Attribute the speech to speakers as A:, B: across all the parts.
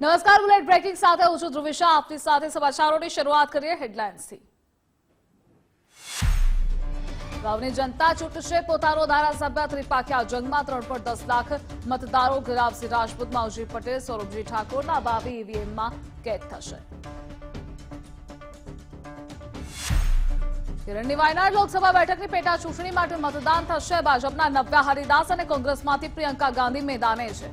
A: નમસ્કાર bullet breaking સાથે હું છું ધ્રુવિશા. આપની સાથે સમાચારોની શરૂઆત કરીએ હેડલાઇન્સથી. ગામની જનતા ચૂંટશે પોતાનો ધારાસભ્ય. ત્રિપાખ્યા જંગમાં ત્રણ પોઈન્ટ દસ લાખ મતદારો ગુલાબસિંહ રાજપૂત માવજી પટેલ, સૌરભજી ઠાકોરના બાવી ઈવીએમમાં કેદ થશે. કિરણની વાયનાડ લોકસભા બેઠકની પેટા ચૂંટણી માટે મતદાન થશે. ભાજપના નવ્યા હરિદાસ અને કોંગ્રેસમાંથી પ્રિયંકા ગાંધી મેદાને છે.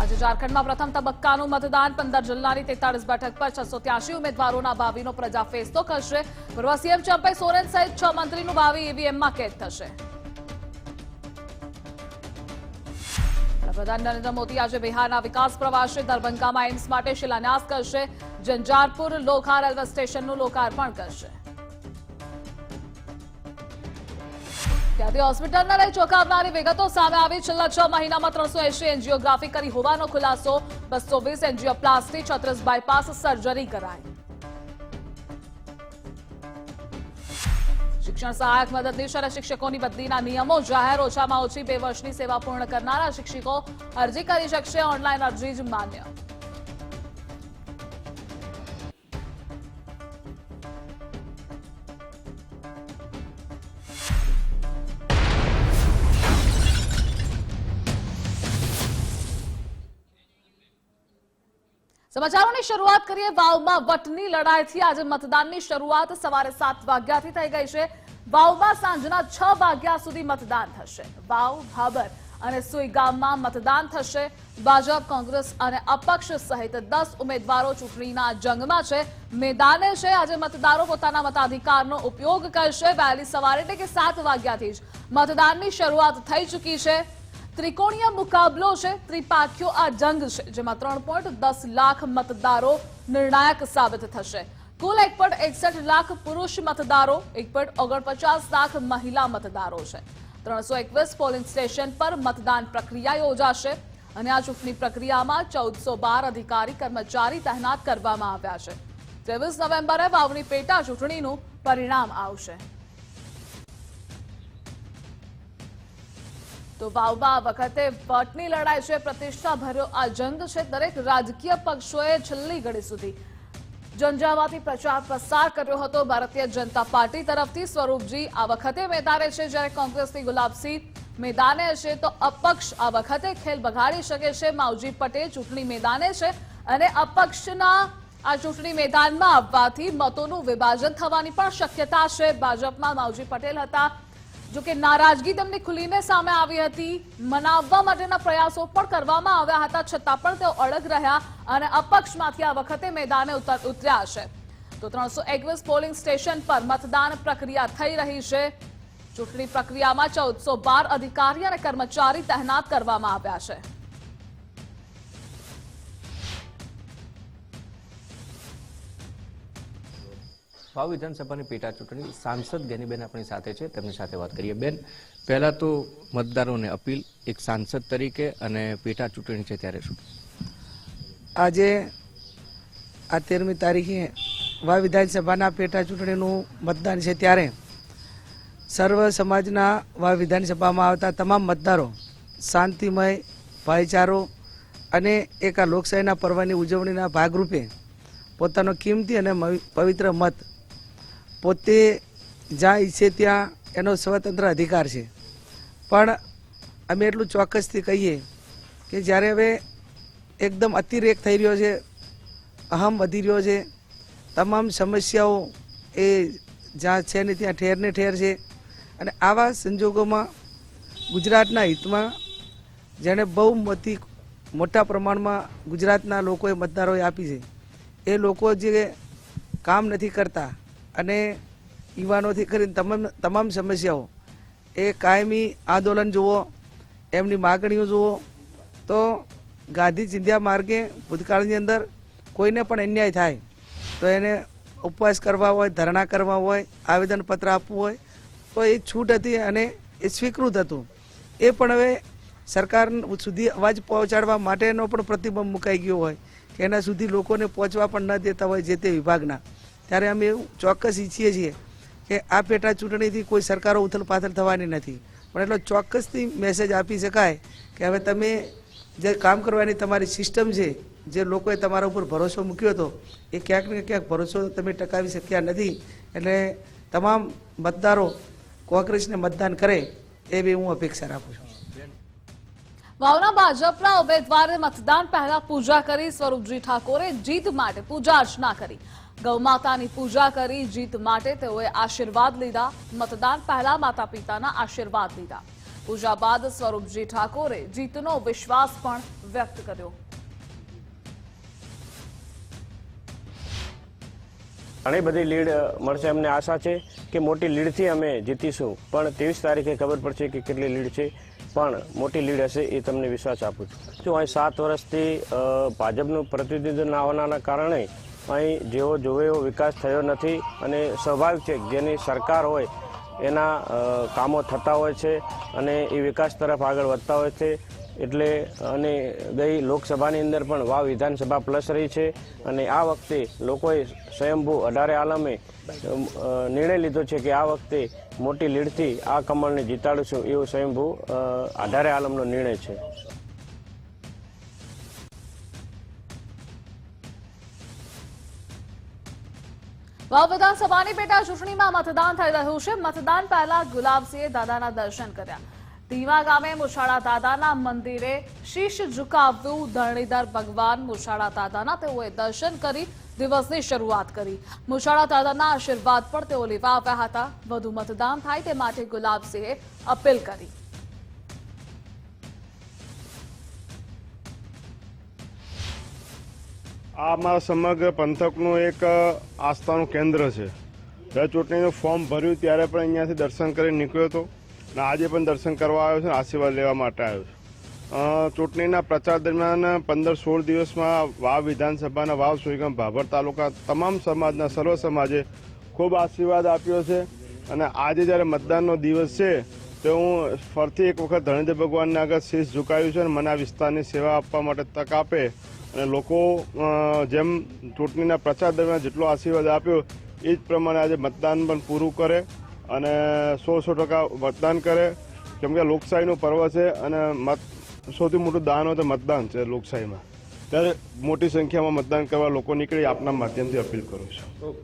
A: આજે ઝારખંડમાં પ્રથમ તબક્કાનું મતદાન. પંદર જિલ્લાની તેતાળીસ બેઠક પર છસો ત્યાસી ઉમેદવારોના ભાવિનો પ્રજા ફેસલો કરશે. પૂર્વ સીએમ ચંપઈ સોરેન સહિત છ મંત્રીનું ભાવિ ઈવીએમમાં કેદ થશે. પ્રધાન નરેન્દ્ર મોદી આજે બિહારના વિકાસ પ્રવાસે દરભંગામાં એઇમ્સ માટે શિલાન્યાસ કરશે. જંજારપુર, લોખા રેલવે સ્ટેશનનું લોકાર્પણ કરશે. ત્યાંથી હોસ્પિટલના લઈ ચોંકાવનારી વિગતો સામે આવી. છેલ્લા છ મહિનામાં ત્રણસો એંશી એન્જિયોગ્રાફી કરી હોવાનો ખુલાસો. બસો વીસ એન્જિયોપ્લાસ્ટી છત્રીસ બાયપાસ સર્જરી કરાઈ. શિક્ષણ સહાયક મદદનીશ અને શિક્ષકોની બદલીના નિયમો જાહેર ઓછામાં ઓછી બે વર્ષની સેવા પૂર્ણ કરનારા શિક્ષકો અરજી કરી શકશે. ઓનલાઈન અરજી જ માન્ય. સમાચારોની શરૂઆત કરીએ વાવમાં વટની લડાઈથી. આજે મતદાનની શરૂઆત સવારે સાત વાગ્યાથી થઈ ગઈ છે. વાવમાં સાંજના છ વાગ્યા સુધી મતદાન થશે. વાવ, ભાબર અને સુઈ ગામમાં મતદાન થશે. ભાજપ, કોંગ્રેસ અને અપક્ષ સહિત દસ ઉમેદવારો ચૂંટણીના જંગમાં છે. મેદાને છે. આજે મતદારો પોતાના મતાધિકારનો ઉપયોગ કરશે. વહેલી સવારે એટલે કે સાત વાગ્યાથી જ મતદાનની શરૂઆત થઈ ચૂકી છે. ત્રિકોણીય મુકાબલો છે. ત્રિપાખ્યો આ જંગ છે, જેમાં ત્રણ પોઈન્ટ દસ લાખ મતદારો નિર્ણાયક સાબિત થશે. કુલ એક પોઈન્ટ એકસઠ લાખ પુરુષ મતદારો, એક પોઈન્ટ ઓગણપચાસ લાખ મહિલા મતદારો છે. ત્રણસો એકવીસ પોલિંગ સ્ટેશન પર મતદાન પ્રક્રિયા યોજાશે અને આ ચૂંટણી પ્રક્રિયામાં ચૌદસો બાર અધિકારી કર્મચારી તહેનાત કરવામાં આવ્યા છે. ત્રેવીસ નવેમ્બરે વાવની પેટા ચૂંટણીનું પરિણામ આવશે. તો વાવમાં આ વખતે વટની લડાઈ છે પ્રતિષ્ઠા ભર્યો આ જંગ છે, દરેક રાજકીય પક્ષોએ છેલ્લી ઘડી સુધી. ઝંઝાવાતી પ્રચાર પ્રસાર કર્યો હતો, ભારતીય જનતા પાર્ટી તરફથી સ્વરૂપજી આ વખતે મેદાને છે, જ્યારે કોંગ્રેસની ગુલાબસિંહ મેદાને છે, તો અપક્ષ આ વખતે ખેલ બગાડી શકે છે, માવજી પટેલ ચૂંટણી મેદાને છે અને અપક્ષના આ ચૂંટણી મેદાનમાં આવવાથી મતોનું વિભાજન થવાની પણ શક્યતા છે. ભાજપમાં માવજી પટેલ હતા જો કે નારાજગી તેમની ખુલીને સામે આવી હતી. મનાવવા માટેના પ્રયાસો પણ કરવામાં આવ્યા હતા. છતાં પણ તેઓ અડગ રહ્યા અને અપક્ષમાંથી આ વખતે મેદાને ઉતર- ઉતર્યા છે. તો ત્રણસો એકવીસ પોલિંગ સ્ટેશન પર મતદાન પ્રક્રિયા થઈ રહી છે. ચૂંટણી પ્રક્રિયામાં ચૌદસો બાર અધિકારી અને કર્મચારી તહેનાત કરવામાં આવ્યા છે.
B: વાવ વિધાનસભાની પેટા ચૂંટણી સાંસદ ગેનીબેન આપણી સાથે છે. તેમની સાથે વાત કરીએ. બેન, પહેલા તો મતદારોને અપીલ, એક સાંસદ તરીકે અને પેટા ચૂંટણી છે ત્યારે શું?
C: આજે આ તેરમી તારીખે વા વિધાનસભાના પેટા ચૂંટણીનું મતદાન છે ત્યારે સર્વ સમાજના વા વિધાનસભામાં આવતા તમામ મતદારો શાંતિમય ભાઈચારો અને એક આ લોકશાહીના પર્વની ઉજવણીના ભાગરૂપે પોતાનો કિંમતી અને પવિત્ર મત પોતે જ્યાં ઈચ્છે ત્યાં એનો સ્વતંત્ર અધિકાર છે. પણ અમે એટલું ચોક્કસથી કહીએ કે જ્યારે હવે એકદમ અતિરેક થઈ રહ્યો છે, અહમ વધી રહ્યો છે, તમામ સમસ્યાઓ એ જ્યાં છે ને ત્યાં ઠેરને ઠેર છે. અને આવા સંજોગોમાં ગુજરાતના હિતમાં જેણે બહુ મોટી, મોટા પ્રમાણમાં ગુજરાતના લોકોએ મતદારોએ આપી છે. એ લોકો જે કામ નથી કરતા અને યુવાનોથી કરીને તમામ તમામ સમસ્યાઓ. એ કાયમી આંદોલન જુઓ, એમની માગણીઓ જુઓ, તો ગાંધી ચિંધ્યા માર્ગે ભૂતકાળની અંદર કોઈને પણ અન્યાય થાય, તો એને ઉપવાસ કરવા હોય, ધરણા કરવા હોય, આવેદનપત્ર આપવું હોય, તો એ છૂટ હતી અને એ સ્વીકૃત હતું. એ પણ હવે સરકાર સુધી અવાજ પહોંચાડવા માટેનો પણ પ્રતિબંધ મુકાઈ ગયો હોય, કે એના સુધી લોકોને પહોંચવા પણ ન દેતા હોય, જે તે વિભાગના. ત્યારે અમે એવું ચોક્કસ ઈચ્છીએ છીએ કે આ પેટા ચૂંટણીથી કોઈ સરકારો ઉથલ પાથલ થવાની નથી. પણ એટલો ચોક્કસથી મેસેજ આપી શકાય કે હવે તમે જે કામ કરવાની તમારી સિસ્ટમ છે, જે લોકોએ તમારા ઉપર ભરોસો મૂક્યો હતો, એ ક્યાંક ને ક્યાંક ભરોસો તમે ટકાવી શક્યા નથી. એટલે તમામ મતદારો કોંગ્રેસને મતદાન કરે એવી હું અપેક્ષા રાખું છું.
A: વાવના ભાજપના ઉમેદવારે મતદાન પહેલા પૂજા કરી, સ્વરૂપજી ઠાકોરે જીત માટે પૂજા અર્ચના કરી. ગૌમાતાની પૂજા કરી જીત માટે તેઓએ આશીર્વાદ લીધા. મતદાન પહેલા માતા પિતાના આશીર્વાદ લીધા. પૂજા બાદ સ્વરૂપજી ઠાકોરે જીતનો વિશ્વાસ પણ વ્યક્ત કર્યો.
D: ઘણી બધી લીડ મળશે અમને આશા છે કે મોટી લીડથી અમે જીતીશું. પણ ત્રેવીસ તારીખે ખબર પડશે કે કેટલી લીડ છે. પણ મોટી લીડ હશે એ તમને વિશ્વાસ આપું છું. જો અહીં સાત વર્ષથી ભાજપનું પ્રતિનિધિત્વ ના હોવાના કારણે અહીં જેવો જોવે એવો વિકાસ થયો નથી અને સ્વાભાવિક છે જેની સરકાર હોય, એના કામો થતા હોય છે અને એ વિકાસ તરફ આગળ વધતા હોય છે. એટલે, અને ગઈ લોકસભાની અંદર પણ વાવ વિધાનસભા પ્લસ રહી છે અને આ વખતે લોકોએ સ્વયંભૂ અઢારે આલમે નિર્ણય લીધો છે કે આ વખતે મોટી લીડથી આ કમળને જીતાડીશું એવો સ્વયંભૂ અઢારે આલમનો નિર્ણય છે.
A: વાવ વિધાનસભાની પેટા ચૂંટણીમાં મતદાન થઈ રહ્યું છે. મતદાન પહેલા ગુલાબસિંહે દાદાના દર્શન કર્યા. ધીમા ગામે મુછાળા દાદાના મંદિરે શીશ ઝુકાવ્યું ધરણીધર ભગવાન મુછાળા દાદાના તેઓએ દર્શન કરી દિવસની શરૂઆત કરી. મુછાળા દાદાના આશીર્વાદ પણ તેઓ લેવા આવ્યા હતા. વધુ મતદાન થાય તે માટે ગુલાબસિંહે અપીલ કરી.
E: આ અમારા સમગ્ર પંથકનું એક આસ્થાનું કેન્દ્ર છે. જ્યારે ચૂંટણીનું ફોર્મ ભર્યું ત્યારે પણ અહીંયાથી દર્શન કરીને નીકળ્યો હતો અને આજે પણ દર્શન કરવા આવ્યો છે આશીર્વાદ લેવા માટે આવ્યો છે. ચૂંટણીના પ્રચાર દરમિયાન પંદર સોળ દિવસમાં વાવ વિધાનસભાના વાવ સુઈગામ ભાભર તાલુકા તમામ સમાજના સર્વ સમાજે ખૂબ આશીર્વાદ આપ્યો છે અને આજે જ્યારે મતદાનનો દિવસ છે, તો હું ફરતી એક વખત ધરણીદેવ ભગવાનને આગળ શીશ ઝુકાવ્યું છે અને મને આ વિસ્તારની સેવા આપવા માટે તક આપે અને લોકો જેમ ચૂંટણીના પ્રચાર દરમિયાન જેટલો આશીર્વાદ આપ્યો, એ જ પ્રમાણે આજે મતદાન પણ પૂરું કરે અને સો સો ટકા મતદાન કરે. કેમ કે લોકશાહીનું પર્વ છે અને મત, સૌથી મોટું દાન હોય તો મતદાન છે લોકશાહીમાં. ત્યારે મોટી સંખ્યામાં મતદાન કરવા લોકો નીકળી આપના માધ્યમથી અપીલ કરું છું.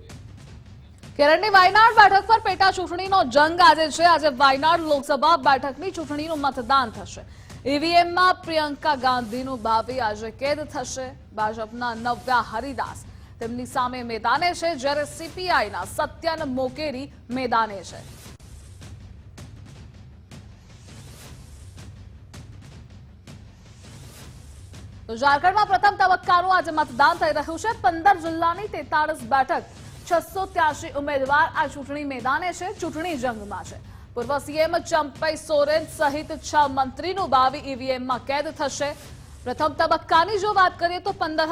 A: કેરળની વાયનાડ બેઠક પર પેટા ચૂંટણીનો જંગ આજે છે. આજે વાયનાડ લોકસભા બેઠકની ચૂંટણીનું મતદાન થશે. ઈવીએમમાં પ્રિયંકા ગાંધીનું ભાવિ આજે કેદ થશે. ભાજપના નવ્યા હરિદાસ તેમની સામે મેદાને છે જ્યારે સીપીઆઈના સત્યન મોકેરી મેદાને છે. તો ઝારખંડમાં પ્રથમ તબક્કાનું આજે મતદાન થઈ રહ્યું છે. પંદર જિલ્લાની તેતાળીસ બેઠક, છસો ઉમેદવાર આ ચૂંટણી મેદાને છે, ચૂંટણી જંગમાં છે. પૂર્વ સીએમ ચંપઈ સોરેન સહિત છ મંત્રીનું ભાવિ ઈવીએમમાં કેદ થશે. પ્રથમ તબક્કાની જો વાત કરીએ તો પંદર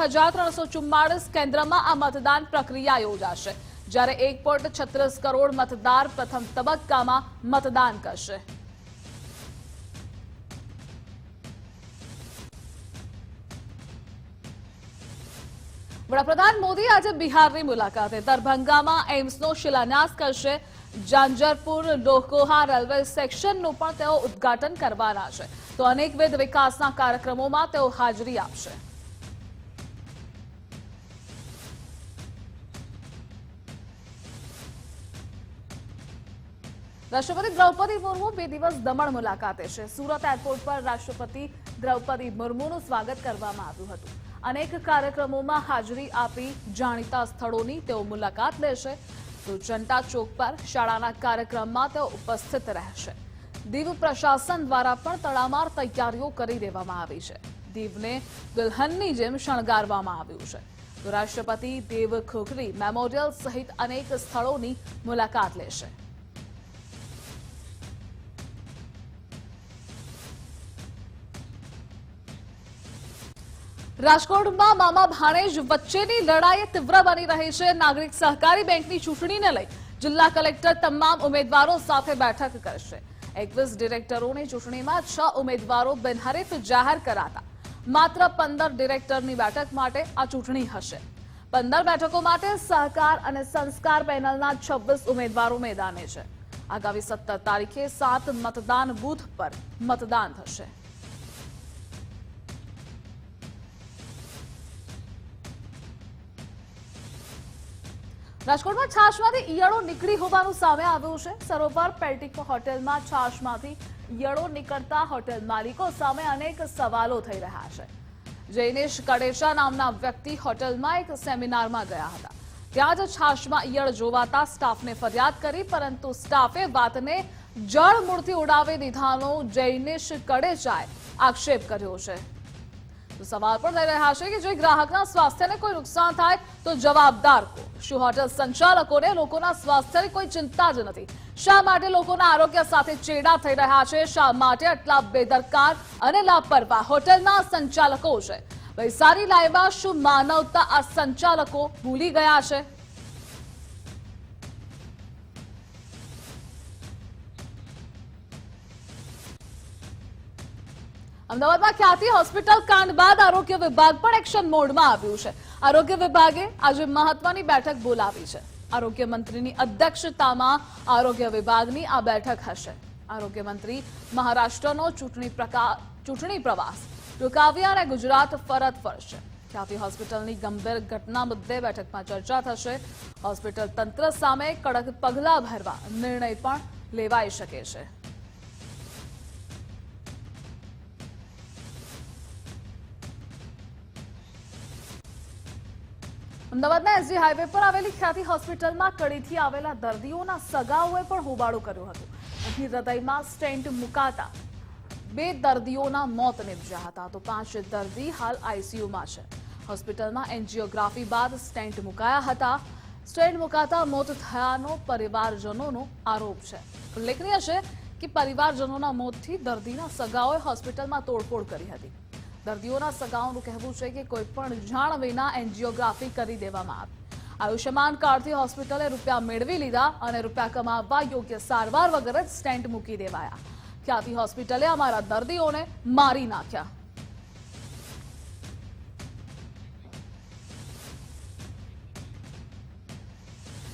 A: કેન્દ્રમાં આ મતદાન પ્રક્રિયા યોજાશે, જ્યારે એક પોઈન્ટ છત્રીસ કરોડ મતદાર પ્રથમ તબક્કામાં મતદાન કરશે. વડાપ્રધાન મોદી આજે બિહારની મુલાકાતે, દરભંગામાં એમ્સનો શિલાન્યાસ કરશે. જાંજરપુર લોકોહા રેલવે સેક્શનનું પણ તેઓ ઉદ્ઘાટન કરવાના છે. તો અનેકવિધ વિકાસના કાર્યક્રમોમાં તેઓ હાજરી આપશે. રાષ્ટ્રપતિ દ્રૌપદી મુર્મુ બે દિવસ દમણ મુલાકાતે છે. સુરત એરપોર્ટ પર રાષ્ટ્રપતિ દ્રૌપદી મુર્મુનું સ્વાગત કરવામાં આવ્યું હતું. અનેક કાર્યક્રમોમાં હાજરી આપી જાણીતા સ્થળોની તેઓ મુલાકાત લેશે. તો જનતા ચોક પર શાળાના કાર્યક્રમમાં તેઓ ઉપસ્થિત રહેશે. દીવ પ્રશાસન દ્વારા પણ તડામાર તૈયારીઓ કરી દેવામાં આવી છે. દીવને દુલ્હનની જેમ શણગારવામાં આવ્યું છે. તો રાષ્ટ્રપતિ દેવ ખોખરી મેમોરિયલ સહિત અનેક સ્થળોની મુલાકાત લેશે. રાજકોટમાં મામા ભાણેજ વચ્ચેની લડાઈ તીવ્ર બની રહી છે. નાગરિક સહકારી બેંકની ચૂંટણીને લઈ જિલ્લા કલેક્ટર તમામ ઉમેદવારો સાથે બેઠક કરશે. એકવીસ ડિરેક્ટરોની ચૂંટણીમાં છ ઉમેદવારો બિનહરીફ જાહેર કરાતા. માત્ર પંદર ડિરેક્ટરની બેઠક માટે આ ચૂંટણી હશે. પંદર બેઠકો માટે સહકાર અને સંસ્કાર પેનલના છવ્વીસ ઉમેદવારો મેદાને છે. આગામી સત્તર તારીખે સાત મતદાન બૂથ પર મતદાન થશે. રાજકોટમાં છાશમાંથી ઈયળો નીકળી હોવાનું સામે આવ્યું છે. સરોવર પેલ્ટિક હોટેલમાં છાશમાંથી ઈયળો નીકળતા હોટેલ માલિકો સામે અનેક સવાલો થઈ રહ્યા છે. જૈનેશ કડેશા નામના વ્યક્તિ હોટેલમાં એક સેમિનારમાં ગયા હતા. ત્યાં જ છાશમાં ઈયળ જોવાતા સ્ટાફને ફરિયાદ કરી, પરંતુ સ્ટાફે વાતને જળમૂળથી ઉડાવી દીધાનો જૈનેશ કડેશાએ આક્ષેપ કર્યો છે. તો સવાલ પણ થઈ રહ્યા છે કે જે ગ્રાહકના સ્વાસ્થ્યને કોઈ નુકસાન થાય તો જવાબદાર શું હોટેલ સંચાલકોને લોકોના સ્વાસ્થ્યની કોઈ ચિંતા જ નથી શા માટે લોકોના આરોગ્ય સાથે ચેડા થઈ રહ્યા છે શા માટે આટલા બેદરકાર અને લાપરવાહ હોટેલના સંચાલકો છે વૈસારી લાઈવમાં શું માનવતા આ સંચાલકો ભૂલી ગયા છે અમદાવાદમાં ખ્યાતિ હોસ્પિટલ કાંડ બાદ આરોગ્ય વિભાગ પણ એક્શન મોડમાં આવ્યું છે. આરોગ્ય વિભાગે આજે મહત્વની બેઠક બોલાવી છે. આરોગ્ય મંત્રીની અધ્યક્ષતામાં આરોગ્ય વિભાગની આ બેઠક હશે. આરોગ્ય મંત્રી મહારાષ્ટ્રનો ચૂંટણી ચૂંટણી પ્રવાસ રોકાવ્યા અને ગુજરાત ફરત ફરશે. ખ્યાતિ હોસ્પિટલની ગંભીર ઘટના મુદ્દે બેઠકમાં ચર્ચા થશે. હોસ્પિટલ તંત્ર સામે કડક પગલાં ભરવા નિર્ણય પણ લેવાઈ શકે છે. અમદાવાદના એસજી હાઈવે પર આવેલી ખ્યાતિ હોસ્પિટલમાં કડીથી આવેલા દર્દીઓના સગાઓએ પણ હોબાળો કર્યો હતો. અહીં હૃદયમાં સ્ટેન્ટ મુકાતા બે દર્દીઓના મોત નિપજ્યા હતા. તો પાંચ દર્દી હાલ આઈસીયુમાં છે. હોસ્પિટલમાં એન્જિયોગ્રાફી બાદ સ્ટેન્ટ મુકાયા હતા. સ્ટેન્ટ મુકાતા મોત થયાનો પરિવારજનોનો આરોપ છે. ઉલ્લેખનીય છે કે પરિવારજનોના મોતથી દર્દીના સગાઓએ હોસ્પિટલમાં તોડફોડ કરી હતી. દર્દીઓના સગાઓનું કહેવું છે કે કોઈ પણ જાણ વિના એન્જિયોગ્રાફી કરી દેવામાં આવી. આયુષ્યમાન કાર્ડથી હોસ્પિટલે રૂપિયા મેળવી લીધા અને રૂપિયા કમાવવા યોગ્ય સારવાર વગર જ સ્ટેન્ટ મૂકી દેવાયા. ખ્યાતિ હોસ્પિટલે અમારા દર્દીઓને મારી નાખ્યા.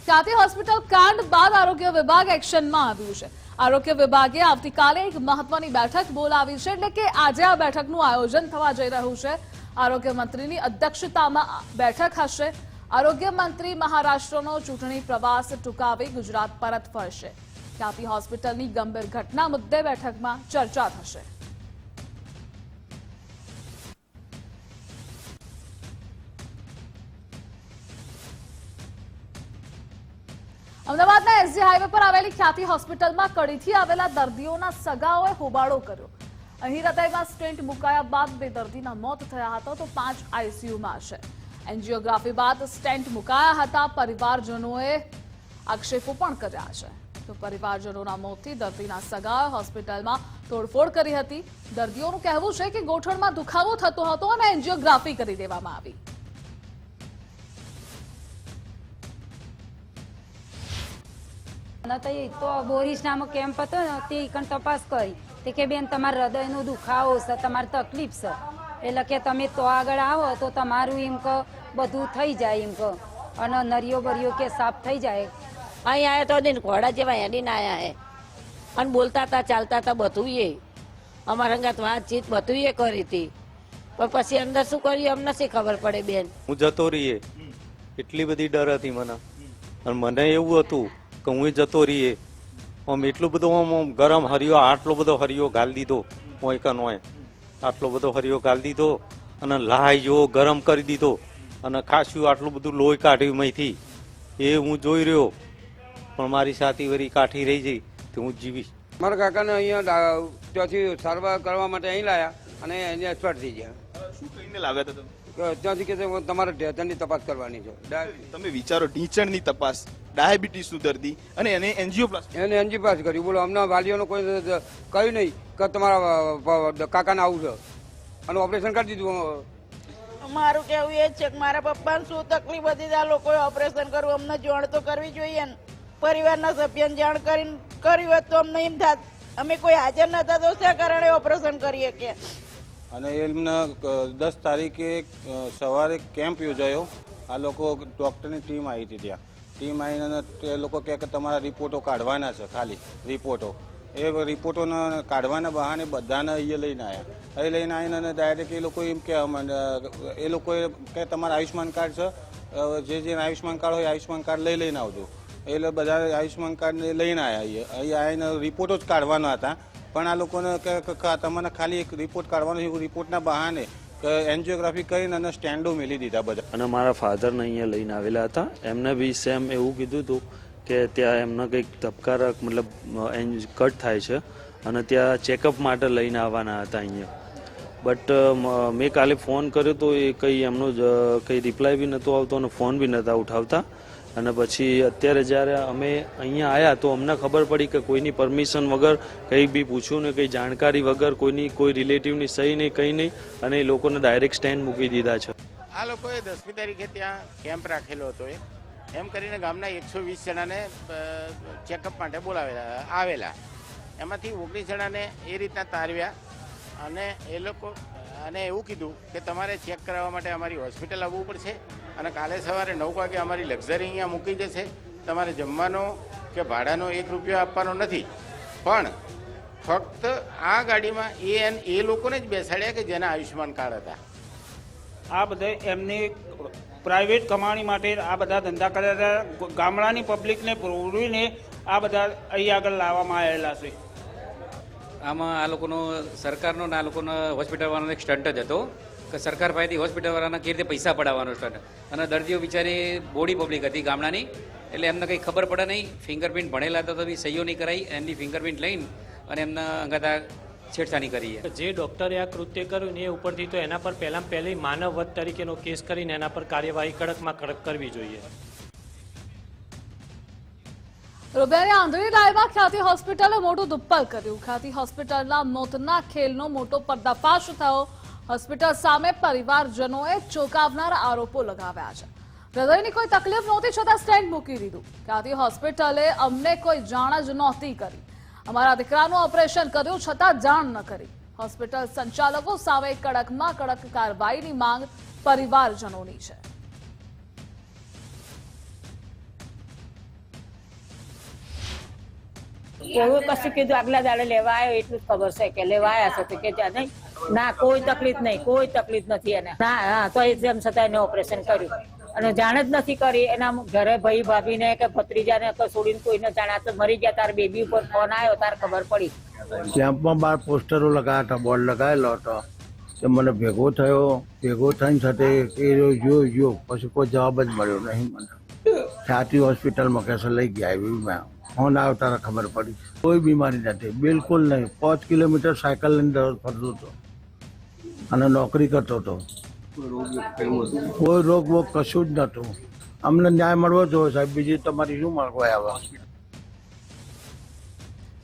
A: ખ્યાતિ હોસ્પિટલ કાંડ બાદ આરોગ્ય વિભાગ એક્શનમાં આવ્યું છે. આરોગ્ય વિભાગે આવતીકાલે એક મહત્વની બેઠક બોલાવી છે એટલે કે આજે આ બેઠકનું આયોજન થવા જઈ રહ્યું છે. આરોગ્ય મંત્રીની અધ્યક્ષતામાં બેઠક હશે. આરોગ્ય મંત્રી મહારાષ્ટ્રનો ચૂંટણી પ્રવાસ ટૂંકાવી ગુજરાત પરત ફરશે. તાપી હોસ્પિટલની ગંભીર ઘટના મુદ્દે બેઠકમાં ચર્ચા થશે. અમદાવાદના એસજી હાઈવે પર આવેલી ખ્યાતિ હોસ્પિટલમાં કડીથી આવેલા દર્દીઓના સગાઓએ હોબાળો કર્યો. અહીં હૃદયમાં સ્ટેન્ટ મુકાયા બાદ બે દર્દીના મોત થયા હતા તો પાંચ આઈસીયુમાં છે. એન્જિયોગ્રાફી બાદ સ્ટેન્ટ મુકાયા હતા, પરિવારજનોએ આક્ષેપો પણ કર્યા છે. તો પરિવારજનોના મોતથી દર્દીના સગાએ હોસ્પિટલમાં તોડફોડ કરી હતી. દર્દીઓનું કહેવું છે કે ગોઠણમાં દુખાવો થતો હતો અને એન્જિયોગ્રાફી કરી દેવામાં આવી.
F: અને તો એ તો બોરીસ નામનો કેમ્પ હતો ને તે કણ તપાસ કરી. તે કે બેન તમારા હૃદયનો દુખાવો છે તમારે તકલીફ છે. એટલે કે તમે તો આગળ આવો તો તમારું એમ કે બધું થઈ જાય એમ કે અને નરિયો બરિયો કે સાફ થઈ જાય.
G: અહીં આવ્યા તો દિન ઘોડા જેવા હેડીને આવ્યા હે. અને બોલતા હતા ચાલતા હતા બધું એ અમારા અંગાત વાતચીત બધું એ કરી હતી. પણ પછી અંદર શું કર્યું અમને શી ખબર પડે બેન?
H: હું જતો રહીએ. એટલી બધી ડર હતી મને. અને મને એવું હતું કે હું જતો રહીએ. આમ એટલું બધું આમ આમ ગરમ હરિયો આટલો બધો હરિયો ગાલ દીધો હોય કે નોય આટલો બધો હરિયો ગાલ દીધો અને જેવો ગરમ કરી દીધો અને ખાસ્યું આટલું બધું લોહી કાઢ્યું મહીથી એ હું જોઈ રહ્યો પણ મારી સાથી વરી કાઠી રહી જઈ તો હું જીવીશ.
I: મારા કાકાને અહીંયા ત્યાંથી સારવાર કરવા માટે અહીં લાયા અને અહીંયા એક્સપર્ટ થઈ ગયા.
J: શું કહીને લાવ્યા હતા તમે?
I: ત્યાંથી કે છે, તમારે ઢેચણની તપાસ કરવાની છે.
J: તમે વિચારો ઢીંચણની તપાસ ડાયાબિટીસનું દર્દી અને એને એન્જિયોપ્લાસ્ટી.
I: એને એનજીઓ પાસ કર્યું. બોલો અમને વાલીઓનો કોઈ કહ્યું નહીં કે તમારા કાકાને આવું છે. અને ઓપરેશન કરી દીધું
K: મારું કેવું એ જ છે કે મારા પપ્પાને શું તકલીફ હતી આ લોકોએ ઓપરેશન કરવું અમને જાણ તો કરવી જોઈએ ને. પરિવારના સભ્યને જાણ કરીને કર્યું હોત તો અમને એમ થાત. અમે કોઈ હાજર નતા તો શા કારણે ઓપરેશન કરીએ કે
H: અને એમને દસ તારીખે સવારે કેમ્પ યોજાયો. આ લોકો ડૉક્ટરની ટીમ આવી હતી ત્યાં. ટીમ આવીને એ લોકો કહે કે તમારા રિપોર્ટો કાઢવાના છે, ખાલી રિપોર્ટો. એ રિપોર્ટોને કાઢવાના બહાને બધાને અહીંયા લઈને આવ્યા અહીં લઈને આવીને અને ડાયરેક્ટ એ લોકો એમ કે એ લોકોએ કે તમારા આયુષ્યમાન કાર્ડ છે. જે જે આયુષ્યમાન કાર્ડ હોય આયુષ્યમાન કાર્ડ લઈ લઈને આવજો. એટલે બધા આયુષ્યમાન કાર્ડ લઈને આવ્યા અહીં અહીં આવીને રિપોર્ટો જ કાઢવાના હતા. પણ આ લોકોને તમને ખાલી એક રિપોર્ટ કાઢવાનો છે રિપોર્ટના બહાને એન્જિયોગ્રાફી કરીને અને સ્ટેન્ડો મેલી દીધા બધા.
L: અને મારા ફાધરને અહીંયા લઈને આવેલા હતા. એમને બી સેમ એવું કીધું હતું કે ત્યાં એમને કંઈક ધબકારક મતલબ કટ થાય છે અને ત્યાં ચેકઅપ માટે લઈને આવવાના હતા અહીંયા. બટ મેં કાલે ફોન કર્યો તો એ કંઈ એમનો કંઈ રિપ્લાય બી નહોતો આવતો અને ફોન બી નહોતા ઉઠાવતા. અને પછી અત્યારે જ્યારે અમે અહીંયા આવ્યા તો અમને ખબર પડી કે કોઈની પરમિશન વગર કંઈ બી પૂછ્યું ને કંઈ જાણકારી વગર કોઈની, કોઈ રિલેટિવની સહી નહીં, કંઈ નહીં, અને એ લોકોને ડાયરેક્ટ સ્ટેન્ડ મૂકી દીધા છે.
M: આ લોકોએ દસમી તારીખે ત્યાં કેમ્પ રાખેલો હતો એ. એમ કરીને ગામના એકસો વીસ જણાને ચેકઅપ માટે બોલાવેલા, આવેલા. એમાંથી ઓગણીસ જણાને એ રીતના તારવ્યા અને એ લોકો, અને એવું કીધું કે તમારે ચેક કરાવવા માટે અમારી હોસ્પિટલ આવવું પડશે. અને કાલે સવારે નવ વાગે અમારી લક્ઝરી અહીંયા મૂકી જશે તમારે જમવાનો કે ભાડાનો એક રૂપિયો આપવાનો નથી. પણ ફક્ત આ ગાડીમાં એ એન એ લોકોને જ બેસાડ્યા કે જેના આયુષ્યમાન કાર્ડ હતા.
N: આ બધા એમની પ્રાઇવેટ કમાણી માટે આ બધા ધંધા કર્યા હતા. ગામડાની પબ્લિકને પ્રોવીને આ બધા અહીં આગળ લાવવામાં આવેલા છે.
O: આમાં આ લોકોનો સરકારનો ને આ લોકોનો હોસ્પિટલવાળાનો એક સ્ટન્ટ જ હતો. કે સરકાર પાસેથી હોસ્પિટલવાળાના કેવી રીતે પૈસા પડાવવાનો છે અને દર્દીઓ બિચારી બોડી પબ્લિક હતી ગામડાની. એટલે એમને કંઈ ખબર પડે નહીં. ફિંગરપ્રિન્ટ ભણેલા હતા તો બી સહીઓ નહીં કરાવી એમની ફિંગરપ્રિન્ટ લઈને અને એમના અંગાતા છેડછાણી કરી
N: જે ડોક્ટરે આ કૃત્ય કર્યું ને એ ઉપરથી તો એના પર પહેલાં પહેલી માનવવધ તરીકેનો કેસ કરીને એના પર કાર્યવાહી કડકમાં કડક કરવી જોઈએ.
A: રૂપિયાની આંધળી લાઈવા ખ્યાતિ હોસ્પિટલે મોટું દુપ્પલ કર્યું. ખ્યાતિ હોસ્પિટલના મોતના ખેલનો મોટો પર્દાફાશ થયો. હોસ્પિટલ સામે પરિવારજનોએ ચોંકાવનારા આરોપો લગાવ્યા છે. હૃદયની કોઈ તકલીફ નહોતી છતાં સ્ટેન્ડ મૂકી દીધું. ક્યાંથી હોસ્પિટલે અમને કોઈ જાણ જ નહોતી કરી. અમારા દીકરાનું ઓપરેશન કર્યું છતાં જાણ ન કરી. હોસ્પિટલ સંચાલકો સામે કડકમાં કડક કાર્યવાહીની માંગ પરિવારજનોની છે.
K: એવું કશું કીધું આગલા દાડે લેવા આવ્યો, એટલું જ ખબર છે કે લેવા આવ્યા છે કે ત્યાં નહીં. ના, કોઈ તકલીફ નહીં, કોઈ તકલીફ નથી એને. ના, હા, તો તેમ છતાં એને ઓપરેશન કર્યું. અને જાણ જ નથી કરી, એના ઘરે ભાઈ ભાભીને કે ભત્રીજાને કે છોડીને કોઈને જાણે તો મરી ગયા, તાર બેબી ઉપર ફોન આવ્યો તાર ખબર પડી.
P: કેમ્પમાં બાર પોસ્ટરો લગાવ્યા હતા, બોર્ડ લગાવેલો હતો. તે મને ભેગો થયો, ભેગો થઈને સાથે એ જો જો પછી કોઈ જવાબ જ મળ્યો નહીં મને. છાતી હોસ્પિટલમાં કેસર લઈ ગયા, એવી મેં ફોન આવ્યો, તારે ખબર પડી. કોઈ બીમારી નથી, બિલકુલ નહીં. પાંચ કિલોમીટર સાયકલ લઈને દરરોજ ફરતો હતો. અને નોકરી કરતો હતો. કોઈ રોગ વોગ કશું જ નહોતું. અમને ન્યાય મળવો જોઈએ સાહેબ. બીજી તમારી શું માગવા આવ્યા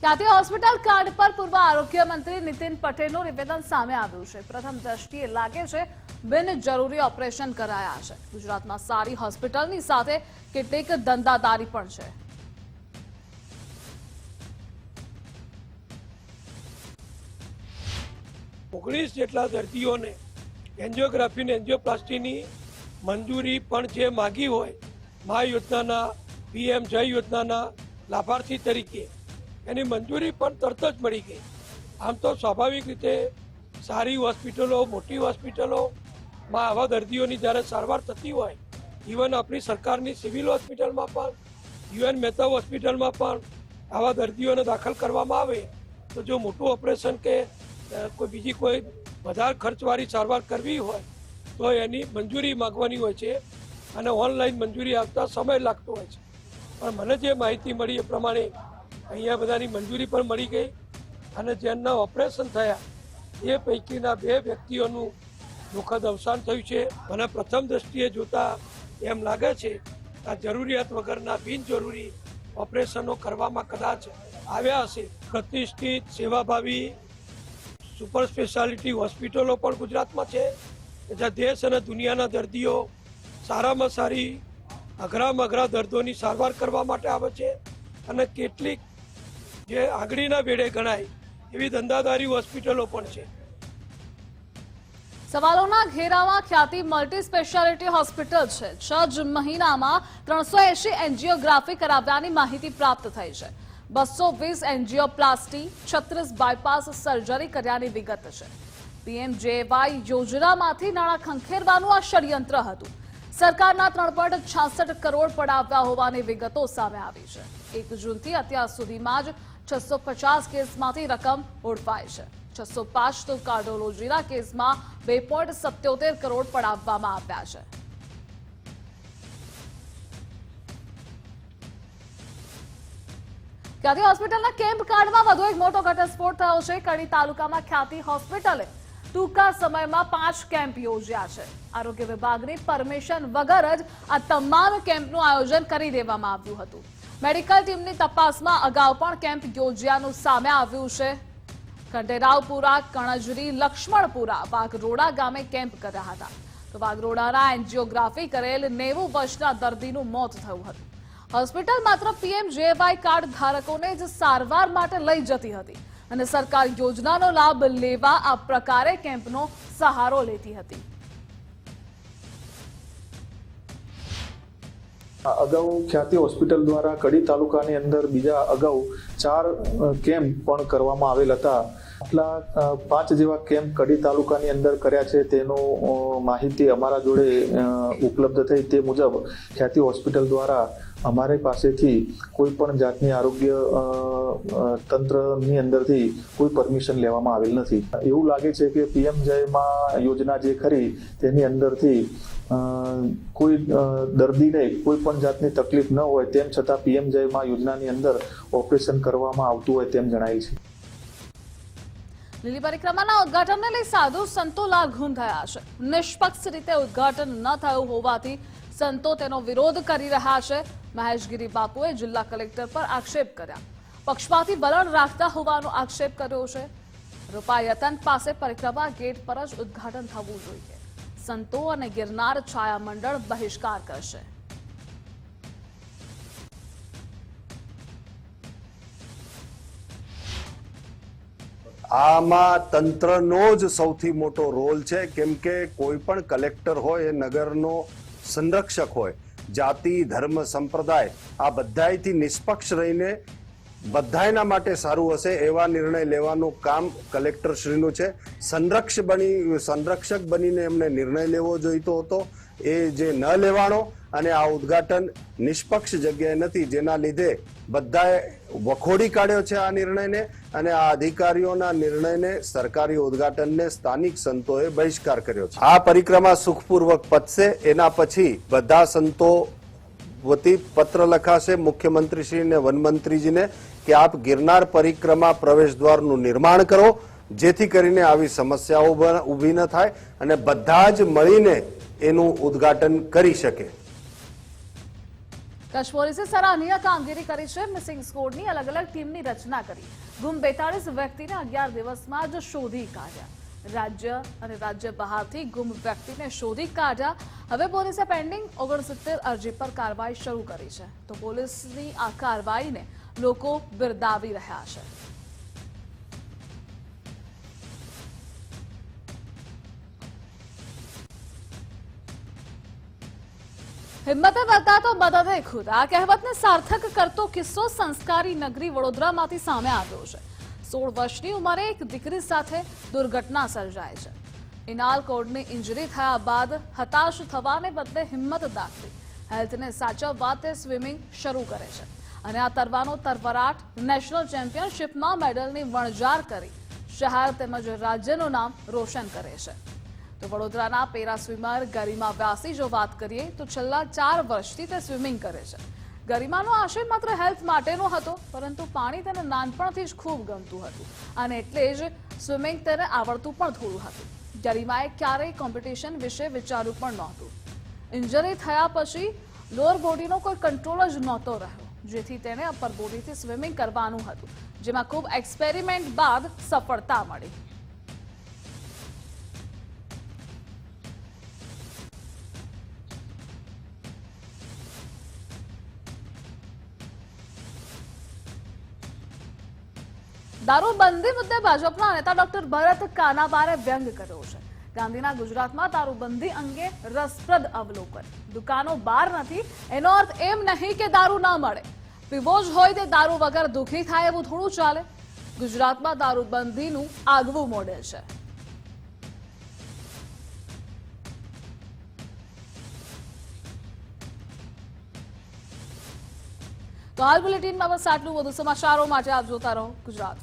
A: ખ્યાતિ હોસ્પિટલ કાર્ડ પર પૂર્વ આરોગ્ય મંત્રી નીતિન પટેલનું નિવેદન સામે આવ્યું છે. પ્રથમ દ્રષ્ટિએ લાગે છે બિનજરૂરી ઓપરેશન કરાયા છે. ગુજરાતમાં સારી હોસ્પિટલની સાથે કેટલીક ધંધાદારી પણ છે.
N: ઓગણીસ જેટલા દર્દીઓને એન્જિયોગ્રાફી ને એન્જિયોપ્લાસ્ટીની મંજૂરી પણ જે માગી હોય મા યોજનાના પીએમ જય યોજનાના લાભાર્થી તરીકે એની મંજૂરી પણ તરત જ મળી ગઈ. આમ તો સ્વાભાવિક રીતે સારી હોસ્પિટલો, મોટી હોસ્પિટલોમાં આવા દર્દીઓની જ્યારે સારવાર થતી હોય ઇવન આપણી સરકારની સિવિલ હોસ્પિટલમાં પણ, યુએન મહેતા હોસ્પિટલમાં પણ આવા દર્દીઓને દાખલ કરવામાં આવે, તો જો મોટું ઓપરેશન કે કોઈ બીજી કોઈ વધારે ખર્ચવાળી સારવાર કરવી હોય તો એની મંજૂરી માગવાની હોય છે અને ઓનલાઈન મંજૂરી આપતા સમય લાગતો હોય છે. પણ મને જે માહિતી મળી એ પ્રમાણે અહીંયા બધાની મંજૂરી પણ મળી ગઈ અને જેમના ઓપરેશન થયા એ પૈકીના બે વ્યક્તિઓનું દુઃખદ અવસાન થયું છે. મને પ્રથમ દ્રષ્ટિએ જોતા એમ લાગે છે આ જરૂરિયાત વગરના બિનજરૂરી ઓપરેશનો કરવામાં કદાચ આવ્યા હશે. પ્રતિષ્ઠિત, સેવાભાવી સુપર સ્પેશિયાલિટી હોસ્પિટલો પણ ગુજરાતમાં છે. જ્યાં દેશ અને દુનિયાના દર્દીઓ સારામાં સારી અઘરામાં અઘરા દર્દોની સારવાર કરવા માટે આવે છે અને કેટલીક જે આગળીના ભેડે ગણાય એવી ધંધાદારી હોસ્પિટલો પણ છે.
A: સવાલોના ઘેરામાં ખ્યાતિ મલ્ટી સ્પેશિયાલિટી હોસ્પિટલ છે. છ જ મહિનામાં ત્રણસો એંશી એન્જિયોગ્રાફી કરાવ્યાની માહિતી પ્રાપ્ત થઈ છે. બસો વીસ એન્જિયોપ્લાસ્ટી છત્રીસ બાયપાસ સર્જરી કર્યાની વિગત છે. પીએમજેવાય યોજનામાંથી નાણાં ખંખેરવાનું આ ષડયંત્ર હતું. સરકારના ત્રણ પોઈન્ટ કરોડ પડાવ્યા હોવાની વિગતો સામે આવી છે. એક જૂનથી અત્યાર સુધીમાં જ છસો પચાસ કેસમાંથી રકમ ઓળપાઈ છે. છસો પાંચ તો કાર્ડોલોજીના કેસમાં બે પોઈન્ટ સત્યોતેર કરોડ પડાવવામાં આવ્યા છે. ખ્યાતિ હોસ્પિટલના કેમ્પ કાર્ડમાં વધુ એક મોટો ઘટસ્ફોટ થયો છે. કડી તાલુકામાં ખ્યાતિ હોસ્પિટલે ટૂંકા સમયમાં પાંચ કેમ્પ યોજ્યા છે. આરોગ્ય વિભાગની પરમિશન વગર જ આ તમામ કેમ્પનું આયોજન કરી દેવામાં આવ્યું હતું. મેડિકલ ટીમની તપાસમાં અગાઉ પણ કેમ્પ યોજ્યાનું સામે આવ્યું છે. ખંડેરાવપુરા, કણજરી, લક્ષ્મણપુરા, વાઘરોડા ગામે કેમ્પ કર્યા હતા. તો વાઘરોડાના એન્જિયોગ્રાફી કરેલ નેવું વર્ષના દર્દીનું મોત થયું હતું. હોસ્પિટલ માત્ર પીએમજેવાય કાર્ડ ધારકોને જ સારવાર માટે લઈ જતી હતી અને સરકાર યોજનાનો લાભ લેવા આ પ્રકારે કેમ્પનો સહારો લેતી હતી.
Q: અગાઉ ખ્યાતિ હોસ્પિટલ દ્વારા કડી તાલુકાની અંદર બીજા અગાઉ ચાર કેમ્પ પણ કરવામાં આવેલ હતા. આટલા પાંચ જેવા કેમ્પ કડી તાલુકાની અંદર કર્યા છે, તેનો માહિતી અમારા જોડે ઉપલબ્ધ થઈ તે મુજબ ખ્યાતિ હોસ્પિટલ દ્વારા અમારી પાસેથી કોઈ પણ જાતની આરોગ્ય તંત્રની અંદરથી કોઈ પરમિશન લેવામાં આવેલ નથી. એવું લાગે છે કે પીએમ જયમાં યોજના જે ખરી, તેની અંદરથી કોઈ દર્દીને કોઈ પણ જાતની તકલીફ ન હોય, તેમ છતાં પીએમ જયમાં યોજનાની અંદર ઓપરેશન કરવામાં આવતું હોય તેમ જણાય છે.
A: લીલી પરિક્રમાના ઉદઘાટનને લઈ સાધુ સંતો લાલઘૂમ થયા છે. નિષ્પક્ષ રીતે ઉદઘાટન ન થયું હોવાથી સંતો તેનો વિરોધ કરી રહ્યા છે. મહેશગીરી બાપુએ જિલ્લા કલેક્ટર પર આક્ષેપ કર્યા. પક્ષપાતી વલણ રાખતા હોવાનો આક્ષેપ કર્યો છે. રૂપાયતન પાસે પરિક્રમા ગેટ પર જ ઉદઘાટન થવું જોઈએ. સંતો અને ગિરનાર છાયા મંડળ બહિષ્કાર કરશે.
R: આમાં તંત્રનો જ સૌથી મોટો રોલ છે, કેમ કે કોઈ પણ કલેક્ટર હોય, એ નગરનો સંરક્ષક હોય, જાતિ, ધર્મ, સંપ્રદાય, આ બધાયથી નિષ્પક્ષ રહીને બધાયના માટે સારું હશે એવા નિર્ણય લેવાનું કામ કલેક્ટરશ્રીનું છે. સંરક્ષ બની, સંરક્ષક બનીને એમને નિર્ણય લેવો જોઈતો હતો, એ જે ન લેવાણો અને આ ઉદ્ઘાટન નિષ્પક્ષ જગ્યાએ નથી, જેના લીધે બધાએ વખોડી કાઢ્યો છે આ નિર્ણયને અને આ અધિકારીઓના નિર્ણયને સરકારી ઉદ્ઘાટનને સ્થાનિક સંતોએ બહિષ્કાર કર્યો છે. આ પરિક્રમા સુખપૂર્વક પતશે, એના પછી બધા સંતો વતી પત્ર લખાશે. મુખ્યમંત્રીશ્રીને, વનમંત્રીજીને કે આપ ગિરનાર પરિક્રમા પ્રવેશ દ્વારનું નિર્માણ કરો, જેથી કરીને આવી સમસ્યાઓ ઊભી ન થાય અને બધા જ મળીને એનું ઉદ્ઘાટન કરી શકે.
A: કચ્છ પોલીસે સરાહનીય કામગીરી કરી છે. મિસિંગ સ્કોડની અલગ અલગ ટીમની રચના કરી. ગુમ બેતાળીસ વ્યક્તિને અગિયાર દિવસમાં જ શોધી કાઢ્યા. રાજ્ય અને રાજ્ય બહારથી ગુમ વ્યક્તિને શોધી કાઢ્યા. હવે પોલીસે પેન્ડિંગ ઓગણસિત્તેર અરજી પર કાર્યવાહી શરૂ કરી છે. તો પોલીસની આ કાર્યવાહીને લોકો બિરદાવી રહ્યા છે. હિંમતે વધતા તો મદદે ખુદ. આ કહેવતને સાર્થક કરતો કિસ્સો સંસ્કારી નગરી વડોદરામાંથી સામે આવ્યો છે. સોળ વર્ષની ઉંમરે એક દીકરી સાથે દુર્ઘટના સર્જાય છે. ઇનાલ કોડની ઇન્જરી થયા બાદ હતાશ થવાને બદલે હિંમત દાખવી. હેલ્થને સાચવવા તે સ્વિમિંગ શરૂ કરે છે. અને આ તરવાનો તરવરાટ નેશનલ ચેમ્પિયનશિપમાં મેડલની વણઝાર કરી શહેર તેમજ રાજ્યનું નામ રોશન કરે છે. તો વડોદરાના પેરા સ્વિમર ગરિમા વ્યાસી, જો વાત કરીએ તો છેલ્લા ચાર વર્ષથી તે સ્વિમિંગ કરે છે. ગરિમાનો આશય માત્ર હેલ્થ માટેનો હતો, પરંતુ પાણી તેને નાનપણથી જ ખૂબ ગમતું હતું અને એટલે જ સ્વિમિંગ તેને આવડતું પણ થોડું હતું. ગરિમાએ ક્યારેય કોમ્પિટિશન વિશે વિચાર્યું પણ નહોતું. ઇન્જરી થયા પછી લોઅર બોડીનો કોઈ કંટ્રોલ જ નહોતો રહ્યો, જેથી તેને અપર બોડીથી સ્વિમિંગ કરવાનું હતું, જેમાં ખૂબ એક્સપેરિમેન્ટ બાદ સફળતા મળી. દારૂબંધી મુદ્દે ભાજપના નેતા ડોક્ટર ભરત કાનાબારે વ્યંગ કર્યો છે. ગાંધીના ગુજરાતમાં દારૂબંધી અંગે રસપ્રદ અવલોકન. દુકાનો બાર નથી, એનો અર્થ એમ નહીં કે દારૂ ના મળે. પીવો જ હોય તે દારૂ વગર દુઃખી થાય એવું થોડું ચાલે. ગુજરાતમાં દારૂબંધીનું આગવું મોડેલ છે. તો હાલ બુલેટિનમાં બસ આટલું. વધુ સમાચારો માટે આપ જોતા રહો ગુજરાત